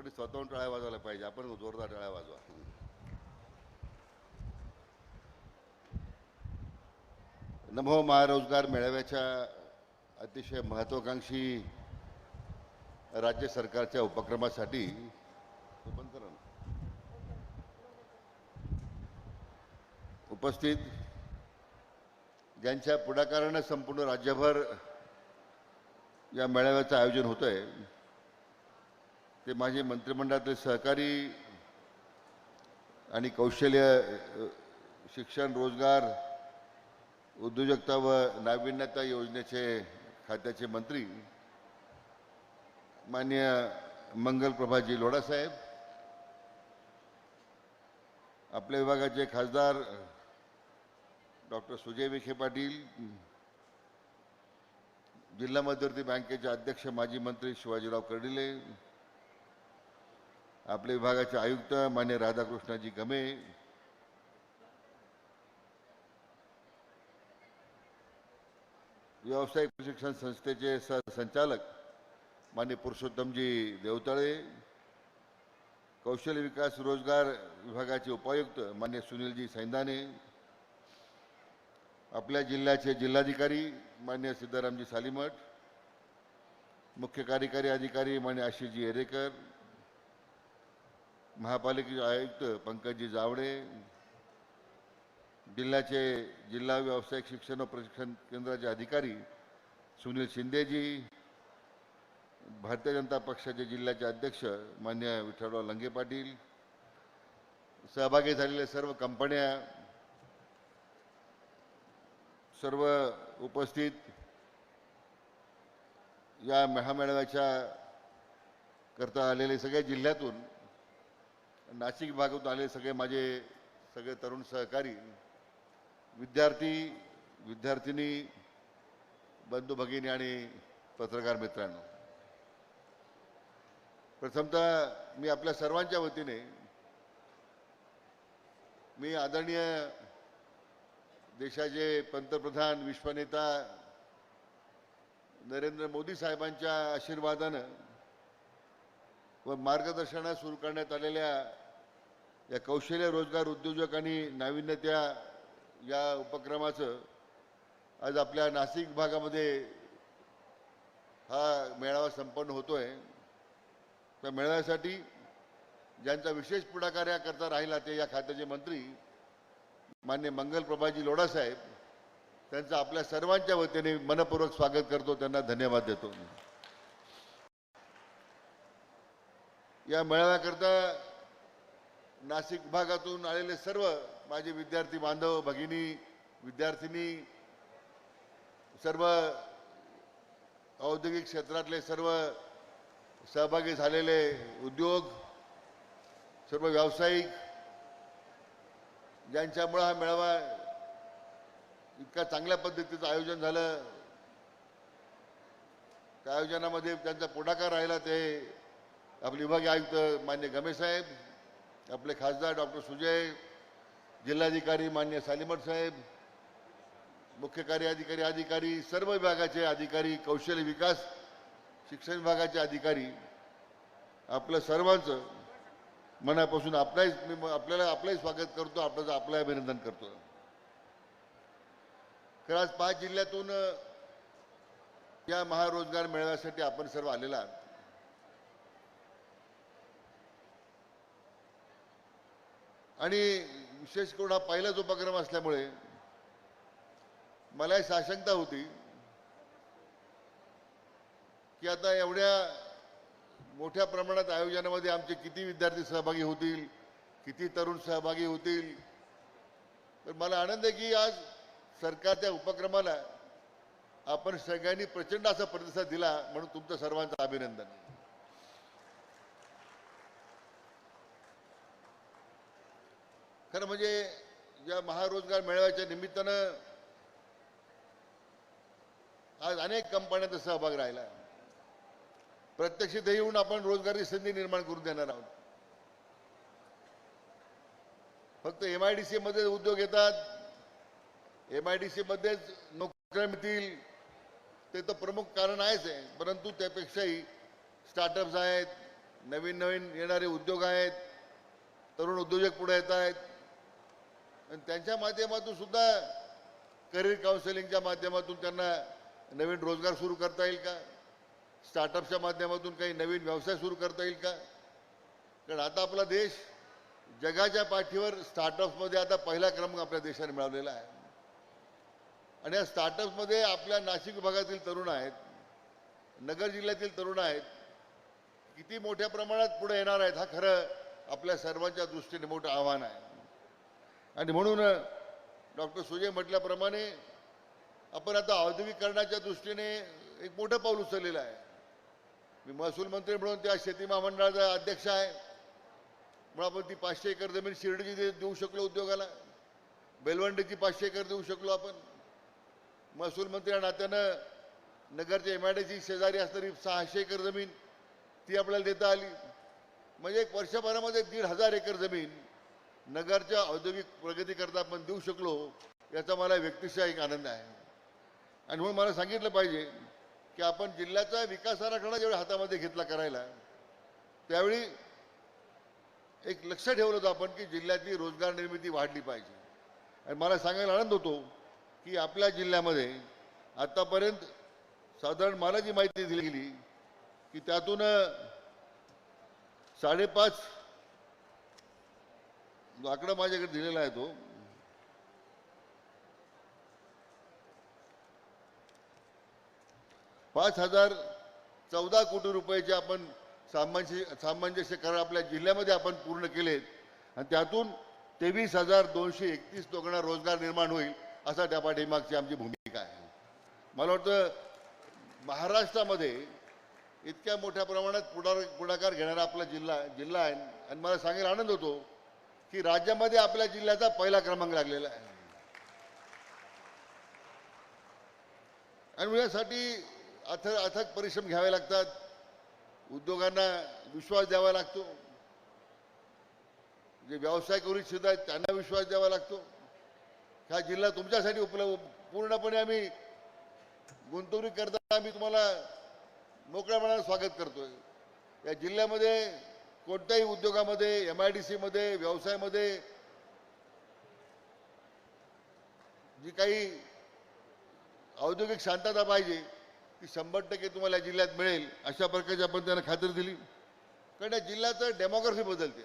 पण स्वतःहून टाळ्या वाजवायला पाहिजे. आपण जोरदार टाळ्या वाजवा. नमो महारोजगार मेळाव्याच्या अतिशय महत्त्वाकांक्षी राज्य सरकारच्या उपक्रमासाठी उपस्थित ज्यांच्या पुढाकारानं संपूर्ण राज्यभर या मेळाव्याचं आयोजन होतं आहे ते माझे मंत्रिमंडळातील सहकारी आणि कौशल्य शिक्षण रोजगार उद्योजकता व नाविन्यता योजनेचे खात्याचे मंत्री मान्य मंगलप्रभाजी लोढासाहेब आपल्या विभागाचे खासदार डॉक्टर सुजय विखे पाटील जिल्हा मध्यवर्ती बँकेचे अध्यक्ष माजी मंत्री शिवाजीराव कर्डिले आपल्या विभागाचे आयुक्त मान्य राधाकृष्णाजी गमे. व्यावसायिक प्रशिक्षण संस्थेचे संचालक मान्य पुरुषोत्तमजी देवतळे. कौशल्य विकास रोजगार विभागाचे उपायुक्त मान्य सुनीलजी सैंदाने. आपल्या जिल्ह्याचे जिल्हाधिकारी मान्य सिद्धारामजी सालीमठ. मुख्य कार्यकारी अधिकारी मान्य आशिषजी एरेकर महापालिकेचे आयुक्त पंकजजी जावडे जिल्ह्याचे जिल्हा व्यावसायिक शिक्षण व प्रशिक्षण केंद्राचे अधिकारी सुनील शिंदेजी भारतीय जनता पक्षाचे जिल्ह्याचे अध्यक्ष मान्य विठ्ठलराव लंगे पाटील सहभागी झालेल्या सर्व कंपन्या सर्व उपस्थित या महामेळाव्याच्या करता आलेले सगळ्या जिल्ह्यातून नाशिक भागातून आले सगळे माझे सगळे तरुण सहकारी विद्यार्थी विद्यार्थिनी बंधू भगिनी आणि पत्रकार मित्रांनो. प्रथमतः मी आपल्या सर्वांच्या वतीने मी आदरणीय देशाचे पंतप्रधान विश्वनेता नरेंद्र मोदी साहेबांच्या आशीर्वादानं व मार्गदर्शनात सुरू करण्यात आलेल्या या कौशल्य रोजगार उद्योजक आणि नाविन्यत्या या उपक्रमाचं आज आपल्या नाशिक भागामध्ये हा मेळावा संपन्न होतोय. त्या मेळाव्यासाठी ज्यांचा विशेष पुढाकार याकरता राहिला ते या खात्याचे मंत्री मान्य मंगल प्रभाजी लोढासाहेब त्यांचं आपल्या सर्वांच्या वतीने मनपूर्वक स्वागत करतो त्यांना धन्यवाद देतो. या मेळाव्याकरता नाशिक भागातून आलेले सर्व माझे विद्यार्थी बांधव भगिनी विद्यार्थिनी सर्व औद्योगिक क्षेत्रातले सर्व सहभागी झालेले उद्योग सर्व व्यावसायिक ज्यांच्यामुळं हा मेळावा इतका चांगल्या पद्धतीचं आयोजन झालं. त्या आयोजनामध्ये त्यांचा पुढाकार राहिला ते आपले विभागीय आयुक्त मान्य गमेसाहेब आपले खासदार डॉक्टर सुजय जिल्हाधिकारी मान्य सालिमठ साहेब मुख्य कार्य अधिकारी अधिकारी सर्व विभागाचे अधिकारी कौशल्य विकास शिक्षण विभागाचे अधिकारी आपलं सर्वांचं मनापासून आपलाही मी आपल्याला आपलंही स्वागत करतो आपल्याचं आपलं अभिनंदन करतो. खरं आज पाच जिल्ह्यातून या महारोजगार मेळाव्यासाठी आपण सर्व आलेला आहात. आणि विशेष करून हा पहिलाच उपक्रम असल्यामुळे मला साशंकता होती की आता एवढ्या मोठ्या प्रमाणात आयोजनामध्ये आमचे किती विद्यार्थी सहभागी होतील किती तरुण सहभागी होतील. तर मला आनंद आहे की आज सरकारच्या उपक्रमाला आपण सगळ्यांनी प्रचंड असा प्रतिसाद दिला म्हणून तुमचं सर्वांचं अभिनंदन. खरं म्हणजे या महारोजगार मेळाव्याच्या निमित्तानं आज अनेक कंपन्यांचा सहभाग राहिला. प्रत्यक्ष ते येऊन आपण रोजगारी संधी निर्माण करून देणार आहोत. फक्त एम आय डी सी मध्ये उद्योग येतात. एम आय डी सी मध्येच नोकऱ्या मिळतील. ते तर प्रमुख कारण आहेच आहे. परंतु त्यापेक्षाही स्टार्टअप्स आहेत नवीन नवीन येणारे उद्योग आहेत तरुण उद्योजक पुढे येत आहेत. आणि त्यांच्या माध्यमातून सुद्धा करिअर काउन्सिलिंगच्या माध्यमातून त्यांना नवीन रोजगार सुरू करता येईल का? स्टार्टअपच्या माध्यमातून काही नवीन व्यवसाय सुरू करता येईल का? कारण आता आपला देश जगाच्या पाठीवर स्टार्टअप्समध्ये आता पहिला क्रमांक आपल्या देशाने मिळवलेला आहे. आणि या स्टार्टअप्समध्ये आपल्या नाशिक विभागातील तरुण आहेत नगर जिल्ह्यातील तरुण आहेत किती मोठ्या प्रमाणात पुढे येणार आहेत हा खरं आपल्या सर्वांच्या दृष्टीने मोठं आव्हान आहे. आणि म्हणून डॉक्टर सुजय म्हटल्याप्रमाणे आपण आता औद्योगिकरणाच्या दृष्टीने एक मोठं पाऊल उचललेलं आहे. मी महसूल मंत्री म्हणून त्या शेती महामंडळाचा अध्यक्ष आहे. म्हणून आपण ती पाचशे एकर जमीन शिर्डीची देऊ शकलो उद्योगाला. बेलवंडीची पाचशे एकर देऊ शकलो आपण. महसूल मंत्री या नात्यानं नगरच्या एम आय डीची शेजारी असणारी सहाशे एकर जमीन ती आपल्याला देता आली. म्हणजे एक वर्षभरामध्ये दीड हजार एकर जमीन नगरच्या औद्योगिक प्रगतीकरता आपण देऊ शकलो याचा मला व्यक्तिशः एक आनंद आहे. आणि म्हणून मला सांगितलं पाहिजे की आपण जिल्ह्याचा विकास आराखडा ज्यावेळी हातामध्ये घेतला करायला त्यावेळी एक लक्ष ठेवलं होतं आपण की जिल्ह्यातली रोजगार निर्मिती वाढली पाहिजे. आणि मला सांगायला आनंद होतो की आपल्या जिल्ह्यामध्ये आतापर्यंत साधारण मला जी माहिती दिली गेली की त्यातून साडेपाच आकडा माझ्याकडे दिलेला आहे तो. पाच हजार चौदा कोटी रुपयाचे आपण सामंजस्य सामंजस्य करार आपल्या जिल्ह्यामध्ये आपण पूर्ण केलेत. आणि त्यातून तेवीस हजार दोनशे एकतीस लोकांना रोजगार निर्माण होईल असा त्या पाठीमागची आमची भूमिका आहे. मला वाटतं महाराष्ट्रामध्ये इतक्या मोठ्या प्रमाणात पुढार पुढाकार घेणारा आपला जिल्हा जिल्हा आहे. आणि मला सांगायला आनंद होतो. की राज्यामध्ये आपल्या जिल्ह्याचा पहिला क्रमांक लागलेला आहे. आणि यासाठी अथक अथक परिश्रम घ्यावे लागतात. उद्योगांना विश्वास द्यावा लागतो. जे व्यवसाय करू इच्छित आहेत त्यांना विश्वास द्यावा लागतो. हा जिल्हा तुमच्यासाठी उपलब्ध पूर्णपणे आम्ही गुंतवणूक करताना आम्ही तुम्हाला मोकळ्या मनानं स्वागत करतोय. या जिल्ह्यामध्ये कोणत्याही उद्योगामध्ये एम आय डी सीमध्ये व्यवसायामध्ये जी काही औद्योगिक शांतता पाहिजे ती शंभर टक्के तुम्हाला जिल्ह्यात मिळेल. अशा प्रकारची आपण त्यांना खात्री दिली. कारण या जिल्ह्याचं डेमोग्राफी बदलते.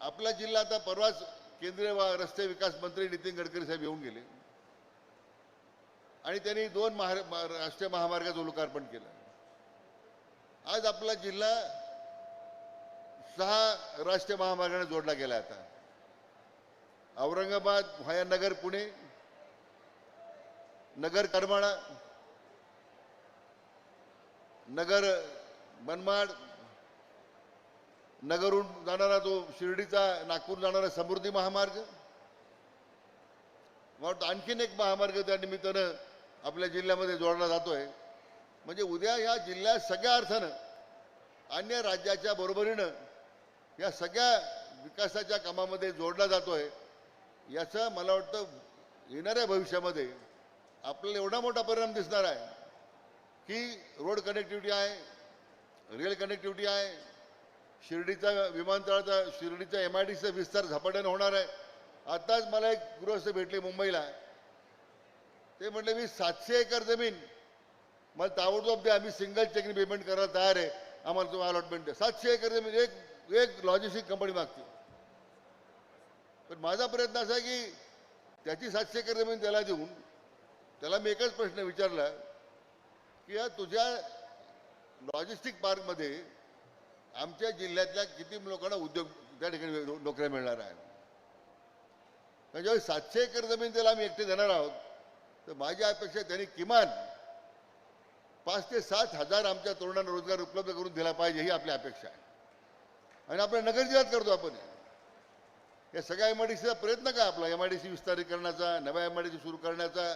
आपला जिल्हा आता परवाच केंद्रीय रस्ते विकास मंत्री नितीन गडकरी साहेब येऊन गेले. आणि त्यांनी दोन महा राष्ट्रीय महामार्गाचं लोकार्पण केलं. आज आपला जिल्हा सहा राष्ट्रीय महामार्गाने जोडला गेला आता. औरंगाबाद व्हाया नगर पुणे नगर करमाळा नगर मनमाड नगरहून जाणारा तो शिर्डीचा नागपूर जाणारा समृद्धी महामार्ग वाटतं आणखीन एक महामार्ग त्या निमित्तानं आपल्या जिल्ह्यामध्ये जोडला जातोय. म्हणजे उद्या या जिल्ह्यात सगळ्या अर्थानं अन्य राज्याच्या बरोबरीनं या सगळ्या विकासाच्या कामामध्ये जोडला जातो आहे याचं मला वाटतं येणाऱ्या भविष्यामध्ये आपल्याला एवढा मोठा परिणाम दिसणार आहे की रोड कनेक्टिव्हिटी आहे रेल कनेक्टिव्हिटी आहे शिर्डीचा विमानतळाचा शिर्डीचा एम आय डी सीचा विस्तार झपाट्याने होणार आहे. आताच मला एक गृहस्थ भेटले मुंबईला. ते म्हटले मी सातशे एकर जमीन मला ताबडतोब द्या आम्ही सिंगल चेकने पेमेंट करायला तयार आहे. आम्हाला तुम्हाला अलॉटमेंट द्या. सातशे एकर जमीन एक एक लॉजिस्टिक कंपनी मागते पण माझा प्रयत्न असा आहे की त्याची सातशे एकर जमीन त्याला देऊन त्याला मी एकच प्रश्न विचारला की या तुझ्या लॉजिस्टिक पार्कमध्ये आमच्या जिल्ह्यातल्या किती लोकांना उद्योग त्या ठिकाणी नोकऱ्या मिळणार आहे म्हणजे सातशे एकर जमीन त्याला आम्ही एकटे देणार आहोत तर माझ्या अपेक्षा त्यांनी किमान पाच ते सात हजार आमच्या तरुणांना रोजगार उपलब्ध करून दिला पाहिजे ही आपली अपेक्षा आहे. आणि आपल्या नगर जिल्ह्यात करतो आपण या सगळ्या एम आय डी सीचा प्रयत्न काय आपला? एम आय डी सी विस्तारीकरणाचा नव्या एम आय डी सी सुरू करण्याचा?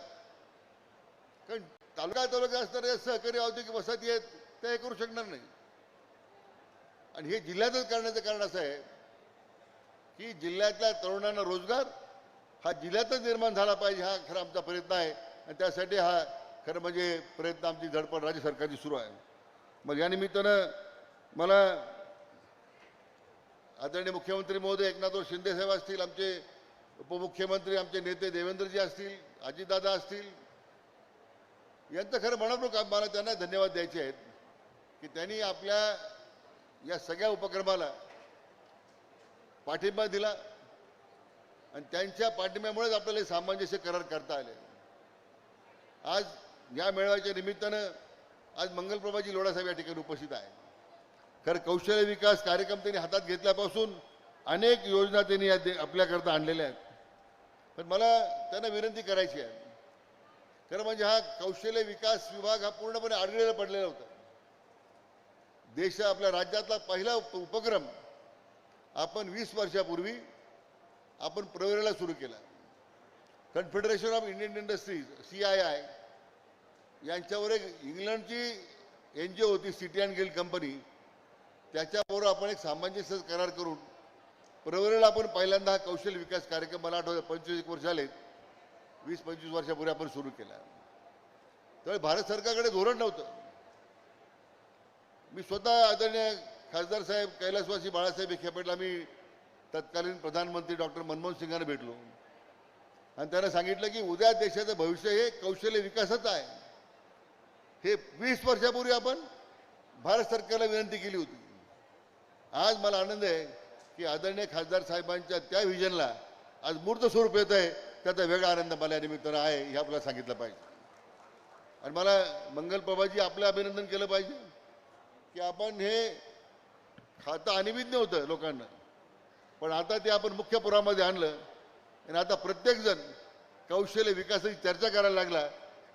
कारण तालुका तालुका असणाऱ्या सहकारी औद्योगिक वसाहती आहेत त्या हे करू शकणार नाही. आणि हे जिल्ह्यातच करण्याचं कारण असं आहे की जिल्ह्यातल्या तरुणांना रोजगार हा जिल्ह्यातच निर्माण झाला पाहिजे हा खरा आमचा प्रयत्न आहे. आणि त्यासाठी हा खरं म्हणजे प्रयत्न आमची धडपड राज्य सरकारची सुरू आहे. मग या निमित्तानं मला आदरणीय मुख्यमंत्री महोदय एकनाथराव शिंदे साहेब असतील आमचे उपमुख्यमंत्री आमचे नेते देवेंद्रजी असतील अजितदादा असतील यांचं खरं म्हणून मला त्यांना धन्यवाद द्यायचे आहेत की त्यांनी आपल्या या सगळ्या उपक्रमाला पाठिंबा दिला आणि त्यांच्या पाठिंब्यामुळेच आपल्याला सामंजस्य करार करता आले. आज या मेळाव्याच्या निमित्तानं आज मंगलप्रभाजी लोढासाहेब या ठिकाणी उपस्थित आहे खरं कौशल्य विकास कार्यक्रम त्यांनी हातात घेतल्यापासून अनेक योजना त्यांनी या आपल्याकरता आणलेल्या आहेत. पण मला त्यांना विनंती करायची आहे. खरं म्हणजे हा कौशल्य विकास विभाग हा पूर्णपणे अडलेला पडलेला होता. देश आपल्या राज्यातला पहिला उपक्रम आपण वीस वर्षापूर्वी आपण प्रवेराला सुरू केला. Confederation of Indian Industries C I I यांच्यावर एक इंग्लंडची एन जी ओ होती सिटी अँड गिल्ड कंपनी त्याच्याबरोबर आपण एक सामंजस्य करार करून प्रवरेला आपण पहिल्यांदा हा कौशल्य विकास कार्यक्रम मला आठवतं पंचवीस एक वर्ष झाले वीस पंचवीस वर्षापूर्वी आपण सुरू केला. त्यामुळे भारत सरकारकडे धोरण नव्हतं. मी स्वतः आदरणीय खासदार साहेब कैलासवासी बाळासाहेब विखेपेटला मी तत्कालीन प्रधानमंत्री डॉक्टर मनमोहन सिंगांना भेटलो. आणि त्यांना सांगितलं की उद्या देशाचं भविष्य हे कौशल्य विकासाचं आहे. हे वीस वर्षापूर्वी आपण भारत सरकारला विनंती केली होती. आज मला आनंद आहे की आदरणीय खासदार साहेबांच्या त्या व्हिजनला आज मूर्त स्वरूप येत आहे. त्याचा वेगळा आनंद मला या निमित्तानं आहे हे आपल्याला सांगितलं पाहिजे. आणि मला मंगल प्रभाजी आपलं अभिनंदन केलं पाहिजे की आपण हे खातं अनिविज्ञ होतं लोकांना. पण आता ते आपण मुख्य पुरामध्ये आणलं आणि आता प्रत्येकजण कौशल्य विकासाची चर्चा करायला लागला.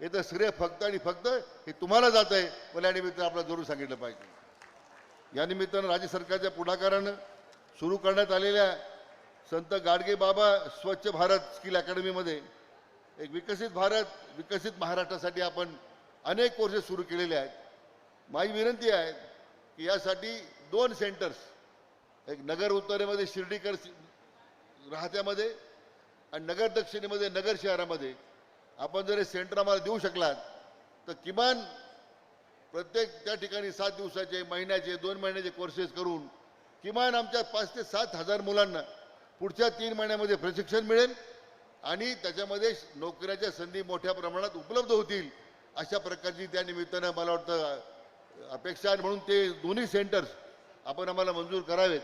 याचं श्रेय फक्त आणि फक्त हे तुम्हाला जात आहे मला निमित्त निमित्तानं आपल्याला जरूर सांगितलं पाहिजे. या निमित्तानं राज्य सरकारच्या पुढाकारानं सुरू करण्यात आलेल्या संत गाडगे बाबा स्वच्छ भारत स्किल अकॅडमीमध्ये एक विकसित भारत विकसित महाराष्ट्रासाठी आपण अनेक कोर्सेस सुरू केलेले आहेत. माझी विनंती आहे की यासाठी दोन सेंटर्स एक नगर उत्तरेमध्ये शिर्डीकर राहत्यामध्ये आणि नगर दक्षिणेमध्ये नगर शहरामध्ये आपण जर हे सेंटर आम्हाला देऊ शकलात तर किमान प्रत्येक त्या ठिकाणी सात दिवसाचे महिन्याचे दोन महिन्याचे कोर्सेस करून किमान आमच्या पाच ते सात हजार मुलांना पुढच्या तीन महिन्यामध्ये प्रशिक्षण मिळेल आणि त्याच्यामध्ये नोकऱ्याच्या संधी मोठ्या प्रमाणात उपलब्ध होतील अशा प्रकारची त्या निमित्तानं मला वाटतं अपेक्षा आहे. म्हणून ते दोन्ही सेंटर्स आपण आम्हाला मंजूर करावेत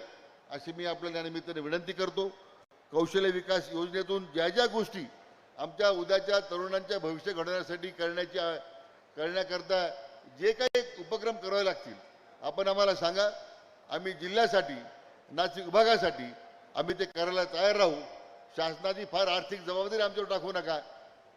अशी मी आपल्याला या निमित्ताने विनंती करतो. कौशल्य विकास योजनेतून ज्या ज्या गोष्टी आमच्या उद्याच्या तरुणांच्या भविष्य घडवण्यासाठी करण्याच्या करण्याकरता जे काही उपक्रम करावे लागतील आपण आम्हाला सांगा आम्ही जिल्ह्यासाठी नाशिक विभागासाठी आम्ही ते करायला तयार राहू. शासनाची फार आर्थिक जबाबदारी आमच्यावर टाकू नका.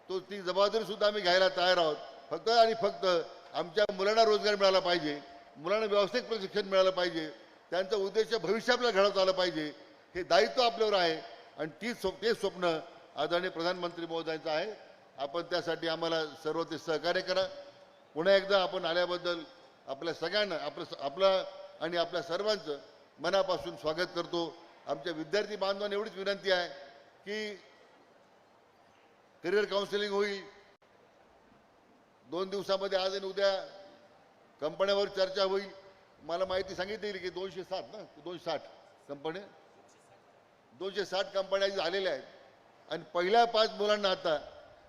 तो ती जबाबदारी सुद्धा आम्ही घ्यायला तयार आहोत. फक्त आणि फक्त आमच्या मुलांना रोजगार मिळाला पाहिजे मुलांना व्यावसायिक प्रशिक्षण मिळालं पाहिजे त्यांचं उद्देश भविष्य आपल्याला घडवता आलं पाहिजे हे दायित्व आपल्यावर आहे. आणि ती स्वप ते स्वप्न आदरणीय प्रधानमंत्री महोदयांचं आहे. आपण त्यासाठी आम्हाला सर्व ते सहकार्य करा. पुन्हा एकदा आपण आल्याबद्दल आपल्या सगळ्यांना आपलं आपलं आणि आपल्या सर्वांचं मनापासून स्वागत करतो. आमच्या विद्यार्थी बांधवांना एवढीच विनंती आहे की करिअर काउन्सिलिंग होईल. दोन दिवसामध्ये आज आणि उद्या कंपन्यावर चर्चा होईल. मला माहिती सांगितली की दोनशे साठ ना दोनशे साठ कंपन्या? दोनशे साठ कंपन्या झालेल्या आहेत. आणि पहिल्या पाच मुलांना आता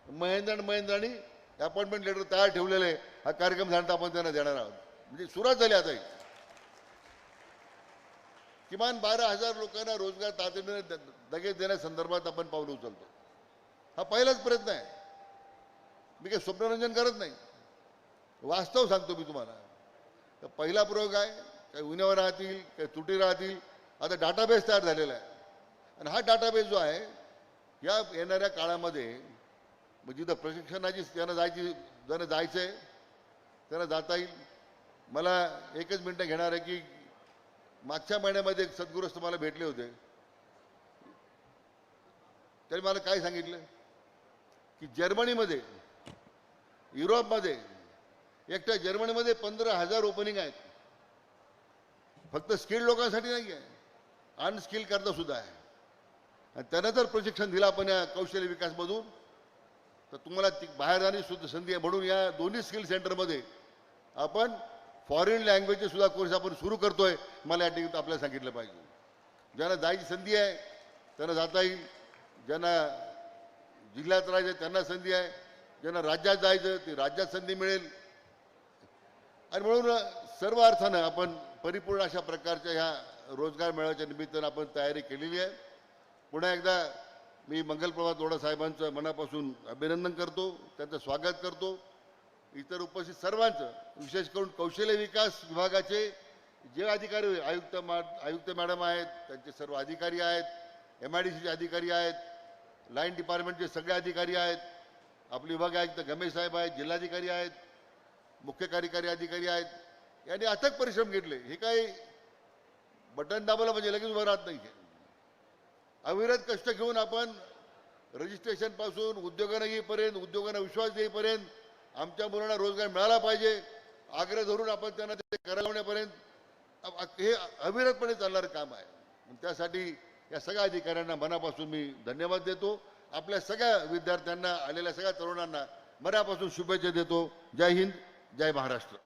महेंद्र आणि महेंद्रांनी अपॉइंटमेंट लेटर तयार ठेवलेलं आहे. हा कार्यक्रम झाला आपण त्यांना देणार आहोत. म्हणजे सुरुवात झाली आता एक किमान बारा हजार लोकांना रोजगार तातडीने द- लगेच देण्यासंदर्भात आपण पावलं उचलतो. हा पहिलाच प्रयत्न आहे. मी काही स्वप्नरंजन करत नाही. वास्तव सांगतो मी तुम्हाला. तर पहिला प्रयोग आहे काही उन्यावर राहतील काही तुटी राहतील. आता डाटाबेस तयार झालेला आहे. आणि हा डाटाबेस जो आहे या येणाऱ्या काळामध्ये जिथं प्रशिक्षणाची त्यांना जायची ज्यांना जायचं आहे त्यांना जाता येईल. मला एकच मिनटं घेणार आहे की मागच्या महिन्यामध्ये एक सद्गुरस्त तुम्हाला भेटले होते. त्यांनी मला काय सांगितलं? की जर्मनीमध्ये युरोपमध्ये एकट्या जर्मनीमध्ये पंधरा हजार ओपनिंग आहेत. फक्त स्किल्ड लोकांसाठी नाही आहे अनस्किल करता सुद्धा आहे. आणि त्यांना जर प्रशिक्षण दिलं आपण या कौशल्य विकासमधून तर तुम्हाला ती बाहेर जाण्याची सुद्धा संधी आहे. म्हणून या दोन्ही स्किल सेंटरमध्ये आपण फॉरेन लँग्वेजचे सुद्धा कोर्स आपण सुरू करतोय. मला या ठिकाणी आपल्याला सांगितलं पाहिजे. ज्यांना जायची संधी आहे त्यांना जाता येईल. ज्यांना जिल्ह्यात राहायचं त्यांना संधी आहे. ज्यांना राज्यात जायचं ते राज्यात संधी मिळेल. आणि म्हणून सर्व अर्थानं आपण परिपूर्ण अशा प्रकारच्या ह्या रोजगार मेळाव्याच्या निमित्तानं आपण तयारी केलेली आहे. पुन्हा एकदा मी मंगलप्रभात दोडा साहेबांचं मनापासून अभिनंदन करतो. त्यांचं स्वागत करतो. इतर उपस्थित सर्वांचं विशेष करून कौशल्य विकास विभागाचे जे अधिकारी आयुक्त मा आयुक्त मॅडम आहेत त्यांचे सर्व अधिकारी आहेत एम आय डी सीचे अधिकारी आहेत लाईन डिपार्टमेंटचे सगळे अधिकारी आहेत आपले विभाग आयुक्त गमेश साहेब आहेत जिल्हाधिकारी आहेत मुख्य कार्यकारी अधिकारी आहेत यांनी अथक परिश्रम घेतले. हे काही बटन दाबलं म्हणजे लगेच उभं राहत नाही अविरत कष्ट घेऊन आपण रजिस्ट्रेशनपासून उद्योगांना येईपर्यंत उद्योगांना विश्वास देईपर्यंत आमच्या मुलांना रोजगार मिळाला पाहिजे. आग्रह धरून आपण त्यांना ते करावण्यापर्यंत हे अविरतपणे चालणारं काम आहे. त्यासाठी या सगळ्या अधिकाऱ्यांना मनापासून मी धन्यवाद देतो. आपल्या सगळ्या विद्यार्थ्यांना आलेल्या सगळ्या तरुणांना मनापासून शुभेच्छा देतो. जय हिंद जय महाराष्ट्र.